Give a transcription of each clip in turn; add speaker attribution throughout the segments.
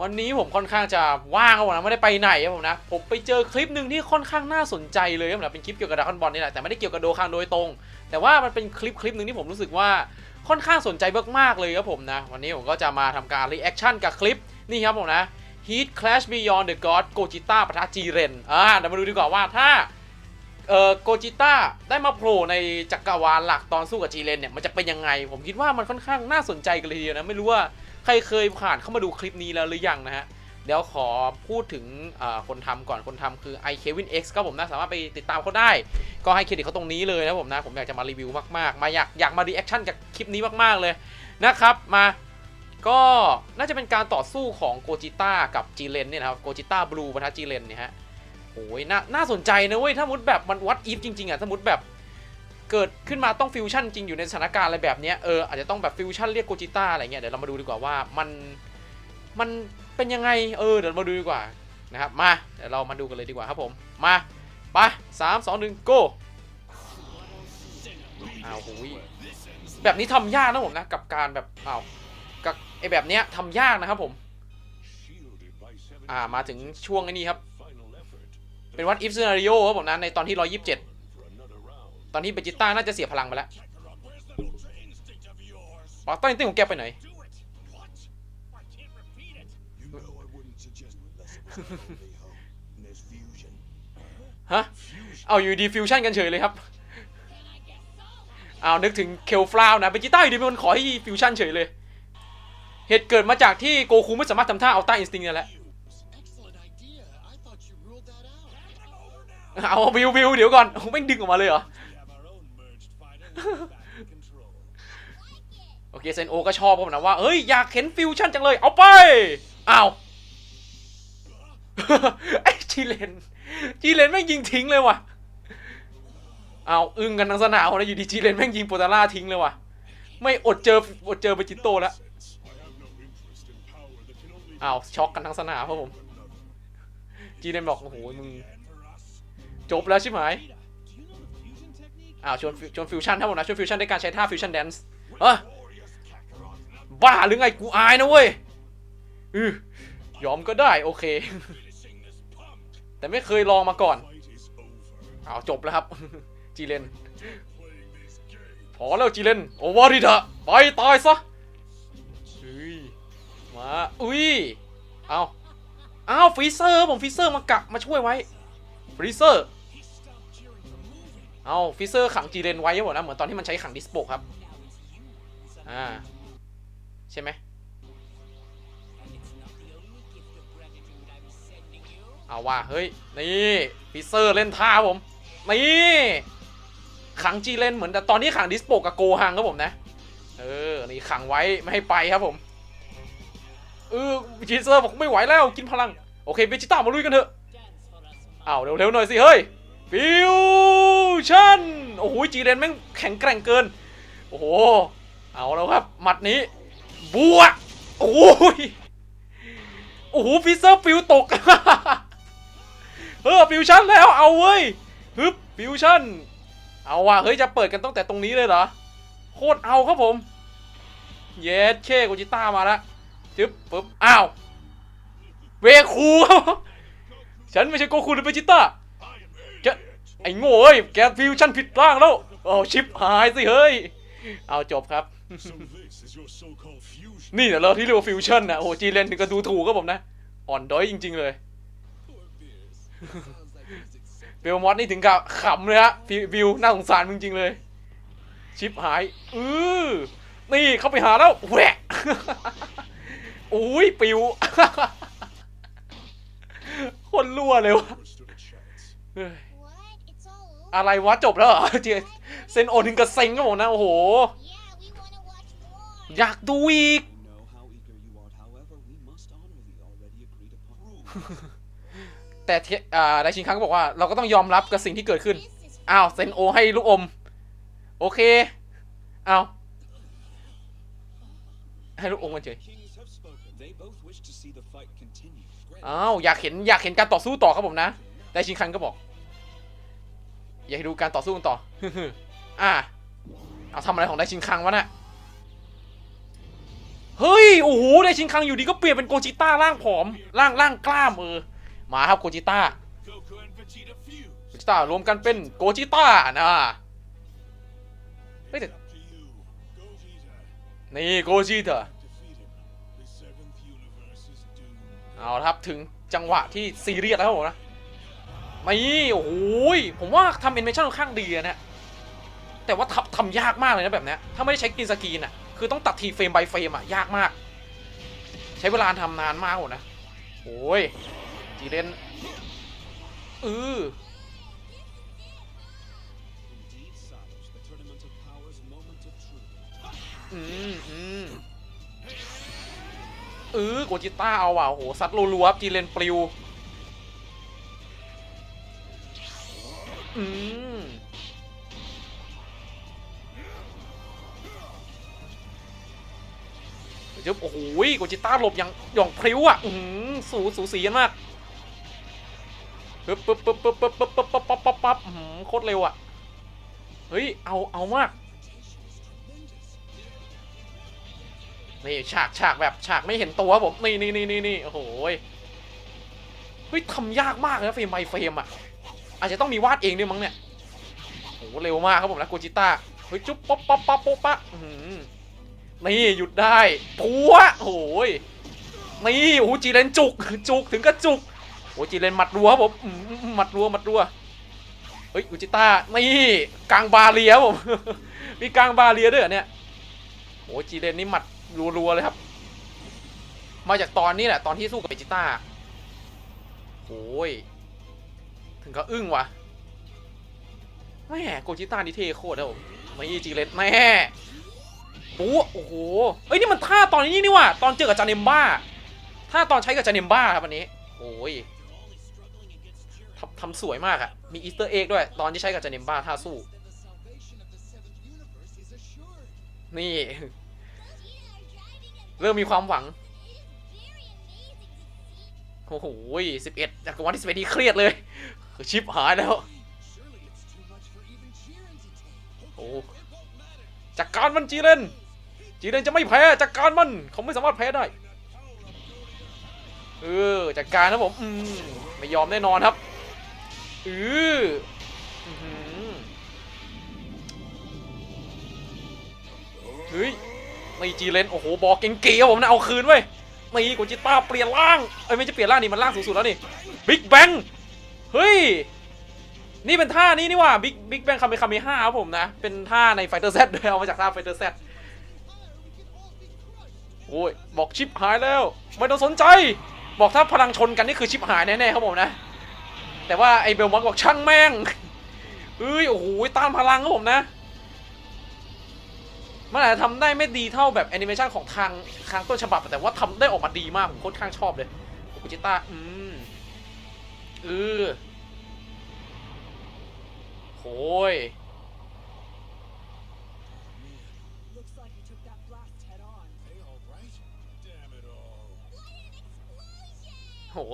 Speaker 1: วันนี้ผมค่อนข้างจะว่างครับผมนะไม่ได้ไปไหนครับผมนะ ผมไปเจอคลิปหนึ่งที่ค่อนข้างน่าสนใจเลยครับผมนะเป็นคลิปเกี่ยวกับดราก้อนบอลนี่แหละแต่ไม่ได้เกี่ยวกับโดคังโดยตรง แต่ว่ามันเป็นคลิปคลิปหนึ่งที่ผมรู้สึกว่าค่อนข้างสนใจมากๆเลยครับผมนะ วันนี้ผมก็จะมาทำการรีแอคชั่นกับคลิปนี่ครับผมนะ Heat Clash Beyond the God Gogeta ปะทะจีเรนอ่าเดี๋ยวมาดูดีกว่าว่าถ้าเอ่อโกจิต้าได้มาโผล่ในจักรวาลหลักตอนสู้กับจีเรนเนี่ยมันจะเป็นยังไง ผมคิดว่ามันค่อนข้างน่าสนใจกันเลยทีเดียวนะไม่รู้ว่า ใครเคยผ่านเข้ามาดูคลิปนี้แล้วหรือยังนะฮะ เดี๋ยวขอพูดถึงคนทำก่อนคนทำคือ i Kevin X ก็ผมนะสามารถไปติดตามเขาได้ ก็ให้เครดิตเขาตรงนี้เลยนะผมนะ ผมอยากจะมารีวิวมากๆ มาอยากอยากมารีแอคชั่นกับคลิปนี้มากๆเลยนะครับมาก็น่าจะเป็นการต่อสู้ของโกจิต้ากับจีเลนเนี่ยนะครับโกจิต้าบลูปะทะจีเลนเนี่ยฮะโอ้ยน่าน่าสนใจนะเว้ยถ้ามุดแบบมันวัดอีฟจริงๆอะถ้ามุดแบบ เกิดขึ้นมาต้องฟิวชั่นจริงอยู่ในสถานการณ์อะไรแบบนี้เอออาจจะต้องแบบฟิวชั่นเรียกโกจิต้าอะไรเงี้ยเดี๋ยวเรามาดูดีกว่าว่ามันมันเป็นยังไงเออเดี๋ยวมาดูดีกว่านะครับมาเดี๋ยวเรามาดูกันเลยดีกว่าครับผมมาไปสามสองหนึ่ง go อ้าวหูยแบบนี้ทำยากนะผมนะกับการแบบอ้าวกับไอแบบเนี้ยทำยากนะครับผมอ่ามาถึงช่วงไอ้นี้ครับ เป็นวัดอิฟซีนาริโอครับผมนะในตอนที่ 127 ตอนที่เบจิต้าน่าจะเสียพลังไปแล้วปาต้าอินติ้งของแกไปไหน ฮะ เอาอยู่ดีฟิวชั่นกันเฉยเลยครับ เอานึกถึงเคลฟลาวนะเบจิต้าอยู่ดีเป็นคนขอให้ฟิวชั่นเฉยเลย เหตุเกิดมาจากที่โกคูไม่สามารถทำท่าเอาต้าอินสติ้งนี่แหละเอาวิววิวเดี๋ยวก่อนไม่ดึงออกมาเลยเหรอ โอเคเซนโอก็ชอบผมนะว่าเฮ้ยอยากเห็นฟิวชั่นจังเลย เอาไปอ้าวไอ้จีเลนจีเลนแม่งยิงทิ้งเลยว่ะเอาอึ้งกันทั้งสนามนะอยู่ดีจีเลนแม่งยิงโปตาร่าทิ้งเลยว่ะไม่อดเจออดเจอเบจิโตแล้วอ้าวช็อกกันทั้งสนามครับผมจีเลนบอกโอ้โหมึงจบแล้วใช่ไหม อ้าวชวนชวนฟิวชั่นครับผมดนะชวนฟิวชั่นด้วยการใช้ท่าฟิวชั่นแดนซ์เออบ้าหรือไงกูอายนะเว้ยอือยอมก็ได้โอเค แต่ไม่เคยลองมาก่อนอ้าวจบแล้วครับ จีเลนพอแล้วจีเลนโอวาริดะไปตายซะเฮ้ยมาอุ้ยเอาเอาฟรีเซอร์ผมฟรีเซอร์มากะมาช่วยไว้ฟรีเซอร์ เอาฟิเซอร์ขังจีเรนไว้หมดนะเหมือนตอนที่มันใช้ขังดิสโปครับ อ่า ใช่ไหมเอาว่า เฮ้ย นี่ฟิเซอร์เล่นท่าผม นี่ขังจีเรนเหมือนแต่ตอนที่ขังดิสโปกับโกฮังครับผมนะ เออ นี่ขังไว้ไม่ให้ไปครับผม เออฟิเซอร์บอกไม่ไหวแล้วกินพลัง โอเคเบจิต้ามาลุยกันเถอะ เอาเร็วๆหน่อยสิเฮ้ยฟิว ชั่น โอ้โหจีเรนแม่งแข็งแกร่งเกิน โอ้โห เอาแล้วครับ หมัดนี้ บวก โอ้ยโอ้โหฟิเซอร์ฟิวตก เออฟิวชั่นแล้ว เอาเว้ย ฮึบฟิวชั่น เอาว่ะ เฮ้ย จะเปิดกันตั้งแต่ตรงนี้เลยเหรอ โคตรเอาครับผม เยสเคโกจิต้ามาแล้วจึ๊บปึ๊บ อ้าว เวคูฉันไม่ใช่โกคูหรือเบจิต้า ไอ้โง่เอ้ยแกฟิวชั่นผิดร่างแล้วโอ้ชิปหายสิเฮ้ย เอาจบครับ นี่เดี๋ยวเราที่เรียกว่าฟิวชั่นนะโอ้จีเลนถึงก็ดูถูกครับผมนะ อ่อนด้อยจริง ๆ เลยเบลมอสนี่ถึงกับขำเลยฮะฟิวิวน่าสงสารจริงๆเลย ชิปหายอือนี่เข้าไปหาแล้วแหวะอุ้ยปิวคนรั่วเลยวะ อะไรวะจบแล้วเหรอเจเซนโอถึงกับเซ็งครับผมนะ โอ้โห อยากดูอีก แต่อ่าไดชินคังก็บอกว่าเราก็ต้องยอมรับกับสิ่งที่เกิดขึ้น อ้าวเซนโอให้ลูกอม โอเค อ้าวให้ลูกอมกันเฉยอ้าวอยากเห็นอยากเห็นการต่อสู้ต่อครับผมนะไดชินคังก็บอก อยากให้ดูการต่อสู้กันต่ออ่าเอาทำอะไรของไดชินคังวะน่ะเฮ้ย โอ้โห ได้ชิงคังอยู่ดีก็เปลี่ยนเป็นโกจิต้าร่างผอม ร่างร่างกล้ามเออ มาครับโกจิต้าโกจิต้ารวมกันเป็นโกจิต้านะเฮ้ยแต่นี่โกจิต้าเอาครับถึงจังหวะที่ซีเรียสแล้วผมนะ ไม่โอ้โหยผมว่าทำแอนิเมชั่นค่อนข้างดีนะเนี่ยแต่ว่าทำทำยากมากเลยนะแบบเนี้ยถ้าไม่ได้ใช้กรีนสกรีนอะคือต้องตัดทีเฟรม by เฟรมอะยากมาก ใช้เวลาทำนานมากหมดนะโอ้ยจีเรนเออ
Speaker 2: โอื
Speaker 1: มอืมเออโกจิต้าเอาว่ะโอ้โหซัดรัวๆครับจีเรนปลิว อืมเดี๋ยวโอ้โหโกจิต้าหลบอย่างอย่างพริ้วอะอืมสูสูสีกันมากปึ๊บปึ๊บปึ๊บปึ๊บปึ๊บปึ๊บปึ๊บปั๊บปั๊บปั๊บปั๊บอืมโคตรเร็วอะ เฮ้ย เอา เอามาก นี่ฉากฉากแบบฉากไม่เห็นตัวผม นี่นี่นี่นี่นี่โอ้โหยเฮ้ยทำยากมากเลยนะเฟรมไบเฟรมอะ อาจจะต้องมีวาดเองด้วยมั้งเนี่ยโอ้โหเร็วมากครับผมนะโกจิต้าเฮ้ยจุ๊บป๊อปป๊อปป๊อปป๊อปปะอื้อหือนี่หยุดได้ปัวโอ้โหยนี่โอ้โหจีเรนจุกจุกถึงก็จุกโอ้โจีเรนหมัดรัวครับผมหมัดรัวหมัดรัวเฮ้ยอุจิต้านี่กลางบาเลียครับผมมีกลางบาเลียด้วยเนี่ยโอ้จีเรนนี่หมัดรัวๆเลยครับ มาจากตอนนี้แหละตอนที่สู้กับเบจิต้าโอ้ย ถึงก็อึ้งวะแม่โกจิต้านี่เท่โคตรแล้วผมนี่จีเรนแม่ปูโอ้โหเอ้ยนี่มันท่าตอนนี้นี่ว่ะตอนเจอกับจาเนมบ้าท่าตอนใช้กับจาเนมบ้าครับอันนี้โอ้ยทำทำสวยมากอะมีอีสเตอร์เอ็กด้วย ตอนที่ใช้กับจาเนมบ้าท่าสู้ นี่ เริ่มมีความหวังโอ้โหสิบเอ็ดจากวันที่สิบเอ็ดนี่เครียดเลย ชิปหายแล้ว โอ้จัดการมันจีเรนจีเรนจะไม่แพ้จัดการมันเขาไม่สามารถแพ้ได้ เออจัดการนะผมอืมไม่ยอมแน่นอนครับเอออื้อหือเฮ้ยไม่จีเรนโอ้โหบอกเก่งๆครับผมนะเอาคืนเว้ยนี่กูจิต้าเปลี่ยนร่างเอ้ยไม่จะเปลี่ยนร่างนี่มันร่างสูงสุดแล้วนี่บิ๊กแบง เฮ้ย นี่เป็นท่านี้นี่ว่าบิ๊กบิ๊กแบงคาเมคาเมห้าครับผมนะ เป็นท่าในไฟเตอร์เซตด้วยเอามาจากท่าไฟเตอร์เซตโอ้ยบอกชิปหายแล้ว ไม่ต้องสนใจ บอกถ้าพลังชนกันนี่คือชิปหายแน่ๆครับผมนะ แต่ว่าไอเบลมอนบอกช่างแม่งเอ้ยโอ้โหต้านพลังครับผมนะมันอาจจะทำได้ไม่ดีเท่าแบบแอนิเมชันของทางทางต้นฉบับ แต่ว่าทำได้ออกมาดีมาก ผมค่อนข้างชอบเลยกุจิต้าอืม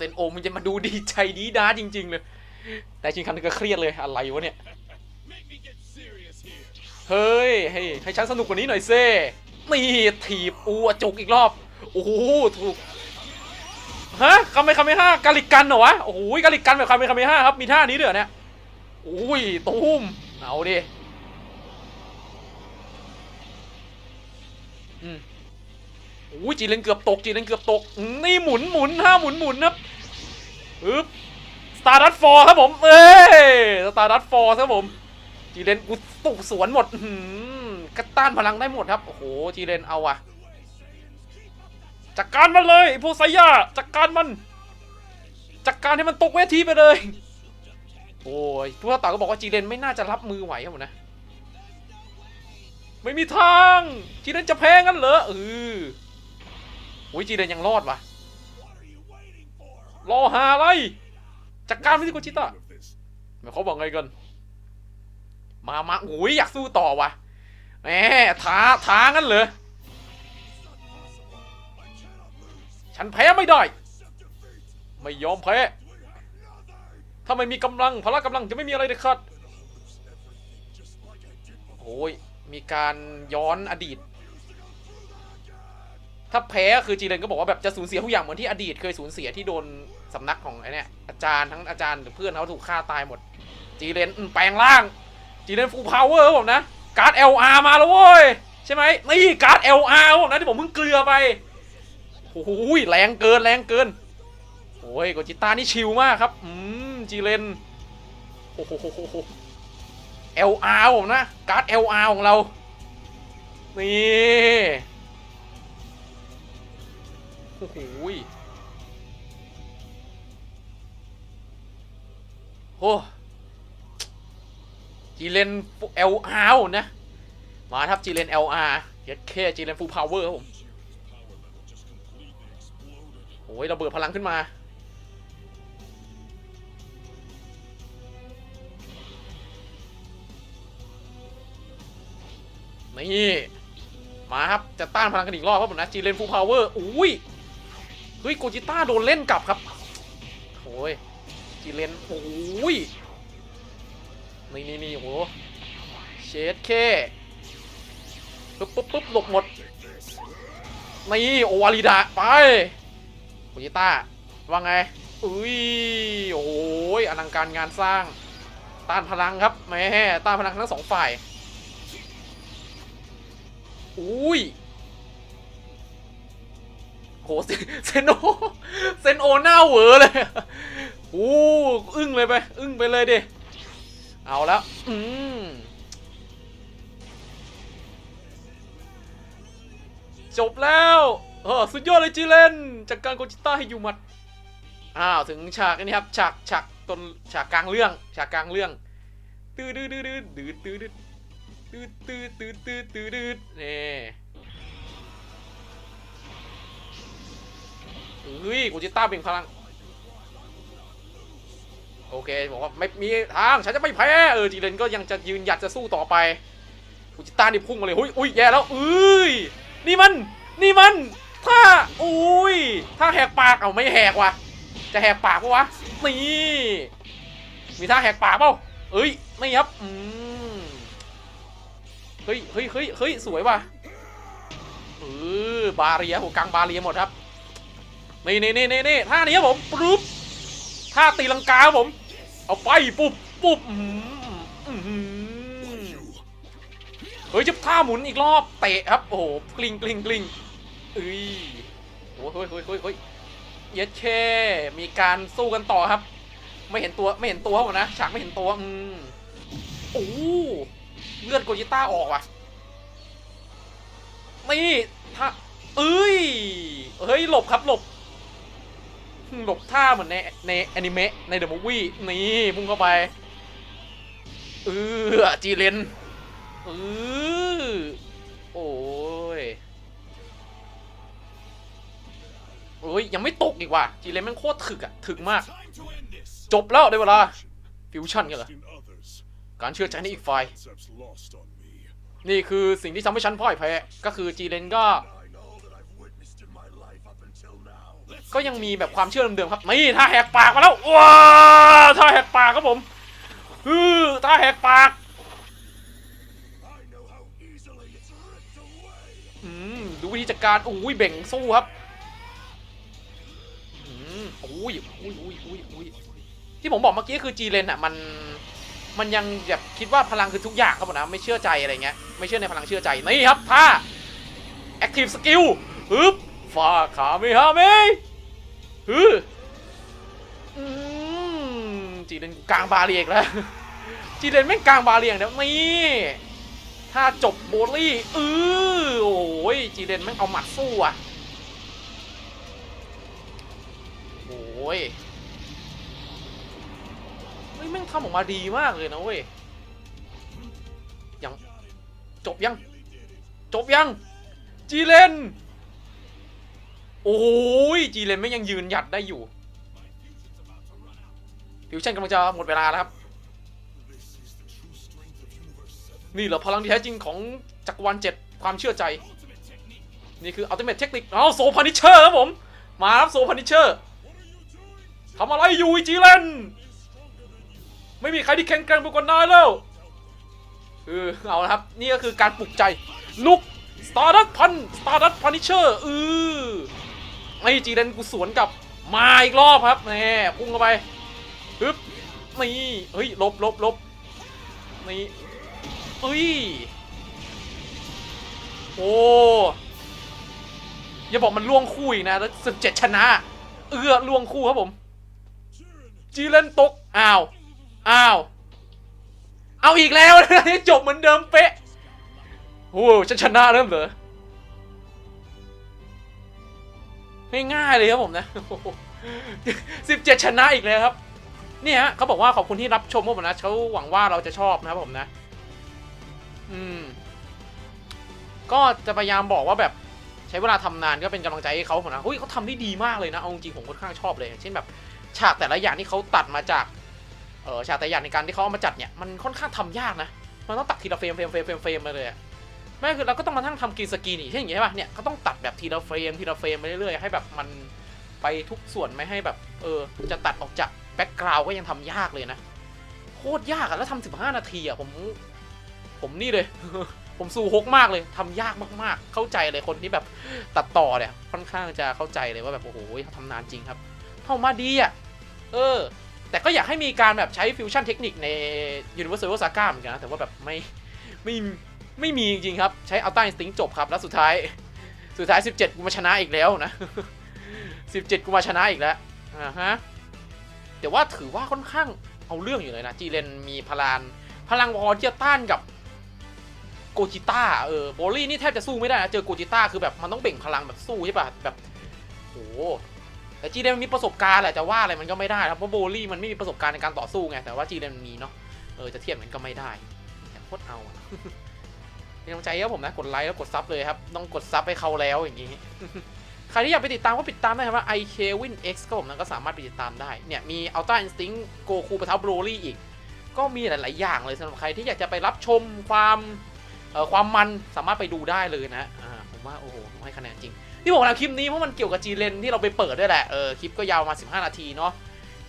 Speaker 1: เซนโอมันจะมาดูดีใจดีด้าจริง ๆ เลย แต่จริงคันงก็เครียดเลยอะไรวะเนี่ย เฮ้ย ให้ให้ฉันสนุกกว่านี้หน่อยเซ่นี่ถีบอูจุกอีกรอบ โอ้โหถูกฮะคาเมคาเมห้ากาลิกันเหรอวะ โอ้โหกาลิกันแบบคาเมคาเมห้าครับ มีท่านี้ด้วยเหรอเนี่ยโอ้ยตูมเอาดิ อืม อ้ยจีเลนเกือบตกจีเลนเกือบตก นี่หมุนหมุนห้าหมุนหมุนครับอึ๊บสตาร์ดัตฟอร์ครับผม เอ้สตาร์ดัตฟอร์ครับผม จีเลนกูตุกสวนหมดหือกระต้านพลังได้หมดครับ โอ้โห จีเลนเอาอะจัดการมันเลยพวกไซย่าจัดการมัน จัดการให้มันตกเวทีไปเลย โอ้ยพวกต่าก็บอกว่าจีเลนไม่น่าจะรับมือไหวครับผมนะ ไม่มีทาง จีเลนจะแพ้งั้นเหรอเออ อ้ยจีเลนยังรอดวะรอหาอะไรจัดการไปที่โกจิต้า
Speaker 3: Of this.
Speaker 1: หมายเขาบอกไงกัน มามาโอ้ยอยากสู้ต่อวะแหมท้าท้างั้นเหรอฉันแพ้ไม่ได้ ไม่ยอมแพ้ถ้าไม่มีกำลังพละกำลังจะไม่มีอะไรเด็ดขาดโอ้ยมีการย้อนอดีต ถ้าแพ้ก็คือจีเลนก็บอกว่าแบบจะสูญเสียทุกอย่างเหมือนที่อดีตเคยสูญเสียที่โดนสำนักของไอ้เนี่ยอาจารย์ทั้งอาจารย์หรือเพื่อนเขาถูกฆ่าตายหมด จีเลนแปลงร่าง จีเลนฟูลพาวเวอร์ผมนะการ์ด LR มาแล้วเว้ยใช่ไหมนี่การ์ด LR ครับผมนะที่ผมเพิ่งเกลือไปโอ้โหแรงเกินแรงเกินโอ้ยโกจิต้านี่ชิลมากครับอืมจีเลนโอ้โห LR ครับผมนะการ์ด LR ของเรานี่ โอ้โหโอ้จีเลน LR นะ มาครับจีเลน LR เย็ดเคจีเลนฟูลพาวเวอร์ครับผมโอ้ยเระเบิดพลังขึ้นมา นี่ มาครับ จะต้านพลังกันอีกรอบครับผมนะจีเลนฟูลพาวเวอร์อุ้ย เฮ้ยโกจิต้าโดนเล่นกลับครับโอ้ยจีเลนโอ้ยนี่นี่นี่โอ้โหเชดเคปุ๊บปุ๊บปุ๊บหลบหมดนี่โอวาริดะไปโกจิต้าว่าไงอุ้ยโอ้ยอลังการงานสร้างต้านพลังครับแม่ต้านพลังทั้งสองฝ่ายอุ้ย หเซนโอเซนโอหน้าเหวอเลยโอ้อึ้งเลยไป อึ้งไปเลยดิ เอาแล้วอืมจบแล้วเออสุดยอดเลยจีเลนจากการโกจิต้าให้อยู่หมัดอ้าวถึงฉากนี้ครับฉากฉากต้นฉากกลางเรื่องฉากกลางเรื่องตื้อดื้อดื้อดื้อดื้อดื้อดื้อตืดตืดตืดตืดตืดตืดนี่ เฮ้ยกูจิต้าเบ่งพลัง โอเคบอกว่าไม่มีทางฉันจะไม่แพ้ เออจีเลนก็ยังจะยืนหยัดจะสู้ต่อไปกูจิต้านี่พุ่งมาเลยหุ้ยอุ้ยแย่แล้วเอ้ยนี่มัน นี่มัน ถ้าอุ้ยถ้าแหกปากเอาไม่แหกว่ะ จะแหกปากปะวะนี่มีท่าแหกปากเปล่าเอ้ยไม่ครับอืมเฮ้ยเฮ้ยเฮ้ยเฮ้ยสวยว่ะเออบาเรียโหกลางบาเรียหมดครับ นี่นี่นี่นี่นี่ท่านี้ครับผมปุ๊บท่าตีลังกาครับผม เอาไปปุ๊บปุ๊บเฮ้ยจะท่าหมุนอีกรอบเตะครับโอ้โหกลิ้งกลิ้งกลิ้งเอ้ยโอ้ยเฮ้ยเฮ้ยเฮ้ยเยเย็ดเคมีการสู้กันต่อครับ ไม่เห็นตัวไม่เห็นตัวผมนะฉากไม่เห็นตัวอืมโอ้เลือดโกจิต้าออกว่ะนี่ท่าเอ้ยเฮ้ยหลบครับหลบ หลบท่าเหมือนในในแอนิเมะในเดอะมูฟวี่นี่พุ่งเข้าไปเออจีเลนเออโอ้ยโอ้ยยังไม่ตกอีกว่ะจีเลนแม่งโคตรถึกอะถึกมาก จบแล้วได้เวลาฟิวชั่นกันเหรอการเชื่อใจในอีกฝ่ายนี่คือสิ่งที่ทำให้ฉันพ่ายแพ้ก็คือจีเลนก็ ก็ยังมีแบบความเชื่อเดิมๆครับนี่ถ้าแหกปากมาแล้วว้าถ้าแหกปากครับผมฮือถ้าแหกปากอืมดูวิธีจัดการอุ้ยเบ่งสู้ครับอืมอุ้ยอุ้ยอุ้ยอุ้ยอุ้ยที่ผมบอกเมื่อกี้คือจีเลนอะมันมันยังแบบคิดว่าพลังคือทุกอย่างครับผมนะไม่เชื่อใจอะไรเงี้ยไม่เชื่อในพลังเชื่อใจนี่ครับท่า active skill ฮึบฟาขาไม่ฮาม่ ฮึอืมจีเลนกลางบาเรียกแล้ว จีเลนแม่งกลางบาเรียงแล้วนี่ถ้าจบโบลี่เออโอ้ยจีเดนแม่งเอาหมัดสู้อะโอ้ยเฮ้ยแม่งทำออกมาดีมากเลยนะเว้ยยังจบยัง จบยัง จีเลน โอ้ยจีเลนแม่ยังยืนหยัดได้อยู่ฟิวชั่นกำลังจะหมดเวลาแล้วครับ นี่เหรอพลังที่แท้จริงของจักรวาลเจ็ดความเชื่อใจ นี่คืออัลติเมทเทคนิคเอาโซพานิเชอร์ครับผม มาครับโซพานิเชอร์ทำอะไรอยู่จีเลนไม่มีใครที่แข็งแกร่งไปกว่านายแล้วเออเอาละครับ นี่ก็คือการปลุกใจลุกสตาร์ดัตพันสตาร์ดัตพันิเชอร์อือ ไอ้จีเรนกูสวนกลับมาอีกรอบครับแน่พุ่งเข้าไปฮึบนี่เฮ้ยลบลบลบนี่เฮ้ยโอ้อย่าบอกมันล่วงคู่อีกนะแล้วสิบเจ็ดชนะ เอื้อล่วงคู่ครับผม จีเลนตกอ้าวอ้าวเอาอีกแล้วจบเหมือนเดิมเป๊ะโอ้ฉันชนะเริ่มเหรอ ง่ายๆเลยครับผมนะสิบเจ็ดชนะอีกแล้วครับเนี่ยฮะเขาบอกว่าขอบคุณที่รับชมพวกผมนะเขาหวังว่าเราจะชอบนะครับผมนะ อืม ก็จะพยายามบอกว่าแบบใช้เวลาทำนานก็เป็นกำลังใจให้เขาผมนะเฮ้ยเขาทำได้ดีมากเลยนะเอาจริงผมค่อนข้างชอบเลย เช่นแบบ ฉากแต่ละอย่างที่เขาตัดมาจากเออฉากแต่ละอย่างในการที่เขาเอามาจัดเนี่ยมันค่อนข้างทำยากนะมันต้องตัดทีละเฟรมเฟรมเฟรมเฟรมเฟรมมาเลยอะ ไม่คือเราก็ต้องมาทั้งทำกรีนสกรีนอีกเช่นอย่างนี้ใช่ป่ะเนี่ยเขาต้องตัดแบบทีละเฟรมทีละเฟรมไปเรื่อยๆให้แบบมันไปทุกส่วนไม่ให้แบบ เออ จะตัดออกจากแบ็กกราวก็ยังทำยากเลยนะ โคตรยากอะแล้วทำสิบห้านาทีอะผม ผมนี่เลย ผมสู้ฮกมากเลยทำยากมากๆ เข้าใจเลยคนที่แบบตัดต่อเนี่ยค่อนข้างจะเข้าใจเลยว่าแบบโอ้โหทำนานจริงครับทำมาดีอะเออ แต่ก็อยากให้มีการแบบใช้ฟิวชั่นเทคนิคใน Universal Saga เหมือนกันนะแต่ว่าแบบไม่ไม่ ไม่มีจริงๆครับ ใช้ Ultra Instinct จบครับ แล้วสุดท้าย สุดท้าย 17 กูมาชนะอีกแล้วนะ 17 กูมาชนะอีกแล้วอ่าฮะแต่ว่าถือว่าค่อนข้างเอาเรื่องอยู่เลยนะ จีเรนมีพลังพลังพอที่จะต้านกับโกจิต้าเออโบลี่นี่แทบจะสู้ไม่ได้นะ เจอโกจิต้าคือแบบมันต้องเบ่งพลังแบบสู้ใช่ป่ะแบบโหแต่จีเรนมันมีประสบการณ์แหละจะว่าอะไรมันก็ไม่ได้ครับเพราะโบลี่มันไม่มีประสบการณ์ในการต่อสู้ไงแต่ว่าจีเรนมันมีเนาะเออจะเทียบมันก็ไม่ได้แต่โคตรเอาอะ เป็นกำลังใจให้ผมนะกดไลค์แล้วกดซับเลยครับต้องกดซับให้เขาแล้วอย่างงี้ใครที่อยากไปติดตามก็ติดตามได้ครับว่า i k w i n x ก็ผมนั้นก็สามารถไปติดตามได้เนี่ยมี Ultra Instinct โกคูปะทะโรลี่อีก ก็มีหลาย ๆ อย่างเลยสำหรับใครที่อยากจะไปรับชมความความมันสามารถไปดูได้เลยนะผมว่าโอ้โหให้คะแนนจริงที่ผมทำคลิปนี้เพราะมันเกี่ยวกับจีเลนที่เราไปเปิดด้วยแหละเออคลิปก็ยาวมา 15 นาทีเนาะ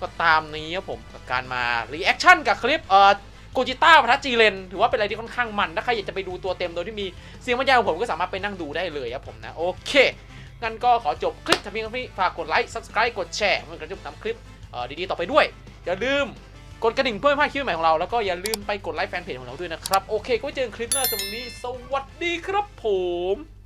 Speaker 1: ก็ตามนี้ครับผมกับการมารีแอคชั่นกับคลิปเอ่อ โกจิต้าพัทจีเลนถือว่าเป็นอะไรที่ค่อนข้างมัน ถ้าใครอยากจะไปดูตัวเต็มโดยที่มีเสียงบรรยายของผมก็สามารถไปนั่งดูได้เลยครับผมนะ โอเค งั้นก็ขอจบคลิปทำเพียงเท่านี้ฝากกดไลค์ subscribe กดแชร์เพื่อนกระตุ้นทำคลิปดีๆต่อไปด้วย อย่าลืมกดกระดิ่งเพื่อไม่พลาดคลิปใหม่ของเรา แล้วก็อย่าลืมไปกดไลค์แฟนเพจของเราด้วยนะครับ โอเค ก็เจอกันคลิปหน้าสำหรับวันนี้ สวัสดีครับผม